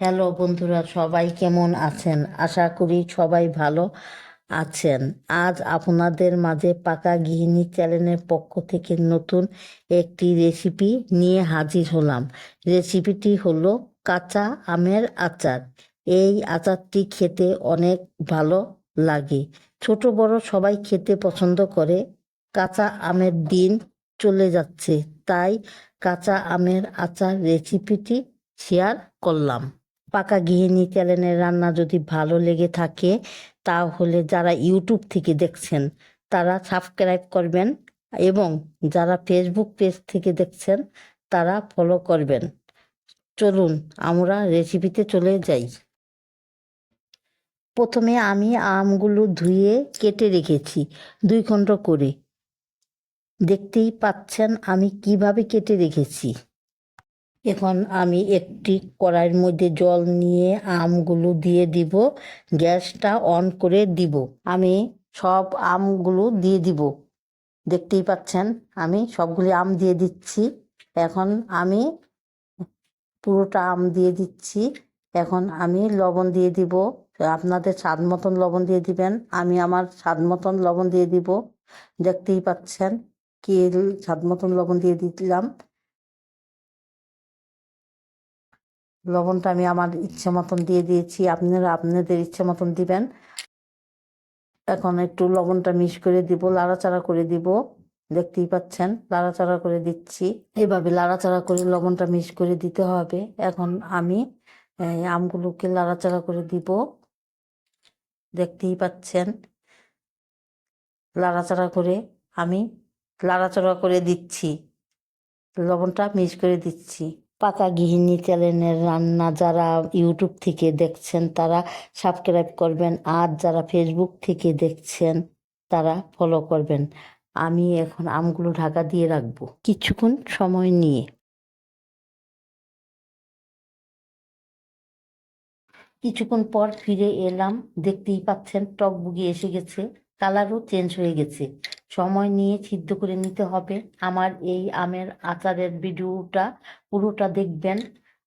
Hello বন্ধুরা, সবাই কেমন আছেন? আশা করি সবাই ভালো আছেন। আজ আপনাদের মাঝে পাকা গৃহিণী চ্যানেলের পক্ষ থেকে নতুন একটি রেসিপি নিয়ে হাজির হলাম। রেসিপিটি হলো কাঁচা আমের আচার। এই আচারটি খেতে অনেক ভালো লাগে। ছোট বড় সবাই খেতে পছন্দ করে। কাঁচা আমের দিন চলে যাচ্ছে, তাই কাঁচা আমের আচার রেসিপিটি শেয়ার করলাম। পাকা গৃহিণী চ্যানেলের রান্না যদি ভালো লেগে থাকে, তাহলে যারা ইউটিউব থেকে দেখছেন, তারা সাবস্ক্রাইব করবেন এবং যারা ফেসবুক পেজ থেকে দেখছেন, তারা ফলো করবেন। চলুন, আমরা রেসিপিতে চলে যাই। প্রথমে আমি আমগুলো ধুয়ে কেটে রেখেছি, দুই খণ্ড করে। দেখতেই পাচ্ছেন আমি কীভাবে কেটে রেখেছি। এখন আমি একটি কড়াইয়ের মধ্যে জল নিয়ে আমগুলো দিয়ে দিব। গ্যাসটা অন করে দিব। আমি সব আমগুলো দিয়ে দিব। দেখতেই পাচ্ছেন, আমি সবগুলি আম দিয়ে দিচ্ছি। এখন আমি পুরোটা আম দিয়ে দিচ্ছি। এখন আমি লবণ দিয়ে দিব। আপনাদের স্বাদ মতন লবণ দিয়ে দিবেন। আমি আমার স্বাদ মতন লবণ দিয়ে দিব। দেখতেই পাচ্ছেন, কি স্বাদ মতন লবণ দিয়ে দিলাম। লবণটা আমি আমার ইচ্ছে মতন দিয়ে দিয়েছি। আপনারা আপনাদের ইচ্ছে মতন দিবেন। এখন একটু লবণটা মিশ করে দিব, লাড়াচাড়া করে দিব। দেখতেই পাচ্ছেন, লাড়াচাড়া করে দিচ্ছি। এভাবে লাড়াচাড়া করে লবণটা মিশ করে দিতে হবে। এখন আমি আমগুলোকে লাড়াচাড়া করে দিব। দেখতেই পাচ্ছেন, লাড়াচাড়া করে আমি লাড়াচাড়া করে দিচ্ছি। লবণটা মিশ করে দিচ্ছি। পাকা গৃহিণী চ্যানেলের রান্না যারা ইউটিউব থেকে দেখছেন, তারা সাবস্ক্রাইব করবেন। আর যারা ফেসবুক থেকে দেখছেন, তারা ফলো করবেন। আমি এখন আমগুলো ঢাকা দিয়ে রাখব। কিছুক্ষণ সময় নিয়ে। কিছুক্ষণ পর ফিরে এলাম। দেখতেই পাচ্ছেন টক বুগি এসে গেছে। কালারও চেঞ্জ হয়ে গেছে। সময় নিয়ে সিদ্ধ করে নিতে হবে। আমার এই আমের আচারের ভিডিওটা পুরোটা দেখবেন।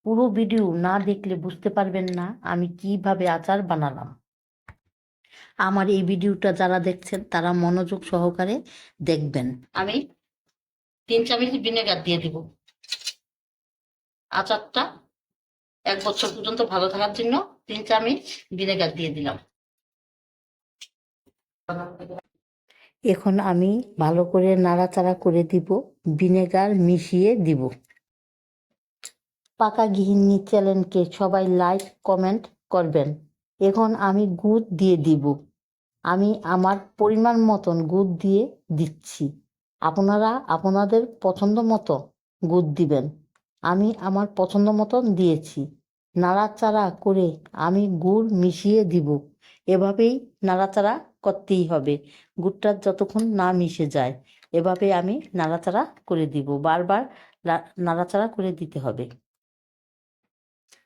পুরো ভিডিও না দেখলে বুঝতে পারবেন না আমি কীভাবে আচার বানালাম। আমার এই ভিডিওটা যারা দেখছেন, তারা মনোযোগ সহকারে দেখবেন। আমি তিন চামচ ভিনেগার দিয়ে দিব। আচারটা এক বছর পর্যন্ত ভালো থাকার জন্য তিন চামচ ভিনেগার দিয়ে দিলাম। এখন আমি ভালো করে নাড়াচাড়া করে দিব, ভিনেগার মিশিয়ে দিব। পাকা গৃহিণী চ্যানেলকে সবাই লাইক, কমেন্ট করবেন। এখন আমি গুড় দিয়ে দিব। আমি আমার পরিমাণ মতন গুড় দিয়ে দিচ্ছি। আপনারা আপনাদের পছন্দ মতো গুড় দিবেন। আমি আমার পছন্দ মতন দিয়েছি। নাড়াচাড়া করে আমি গুড় মিশিয়ে দিব। এভাবেই নাড়াচাড়া করতেই হবে। গুড়টা যতক্ষণ না মিশে যায়, এভাবে আমি নাড়াচাড়া করে দিব। বারবার নাড়াচাড়া করে দিতে হবে।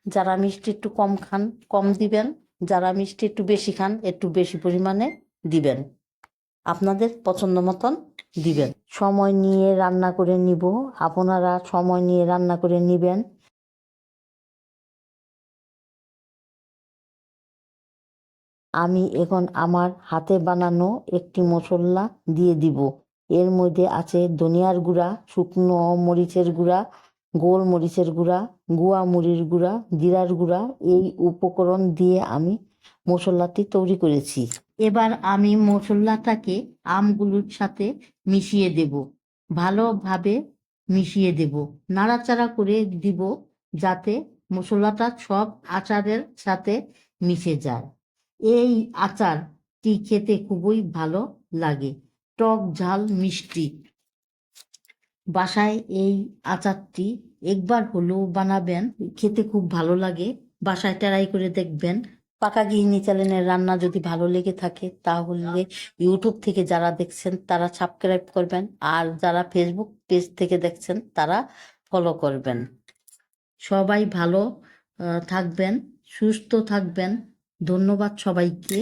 যারা মিষ্টি একটু কম খান, কম দিবেন। যারা মিষ্টি একটু বেশি খান, একটু বেশি পরিমাণে দিবেন। আপনাদের পছন্দ মতন দিবেন। সময় নিয়ে রান্না করে নিব। আপনারা সময় নিয়ে রান্না করে নিবেন। আমি এখন আমার হাতে বানানো একটি মশলা দিয়ে দিব। এর মধ্যে আছে ধনিয়ার গুঁড়া, শুকনো মরিচের গুঁড়া গোল মরিচের গুঁড়া গুয়া মুড়ির গুঁড়া, জিরার গুঁড়া, এই উপকরণ দিয়ে আমি মশলাটি তৈরি করেছি। এবার আমি মশলাটাকে আমগুলোর সাথে মিশিয়ে দেব। ভালোভাবে মিশিয়ে দেব। নাড়াচাড়া করে দিব যাতে মশলাটা সব আচারের সাথে মিশে যায়। এই আচারটি খেতে খুবই ভালো লাগে। টক ঝাল মিষ্টি। বাসায় এই আচারটি একবার হলেও বানাবেন, খেতে খুব ভালো লাগে। বাসায় ট্রাই করে দেখবেন। পাকা গৃহিণী চ্যানেলের রান্না যদি ভালো লেগে থাকে, তাহলে ইউটিউব থেকে যারা দেখছেন, তারা সাবস্ক্রাইব করবেন। আর যারা ফেসবুক পেজ থেকে দেখছেন, তারা ফলো করবেন। সবাই ভালো থাকবেন, সুস্থ থাকবেন। ধন্যবাদ সবাইকে।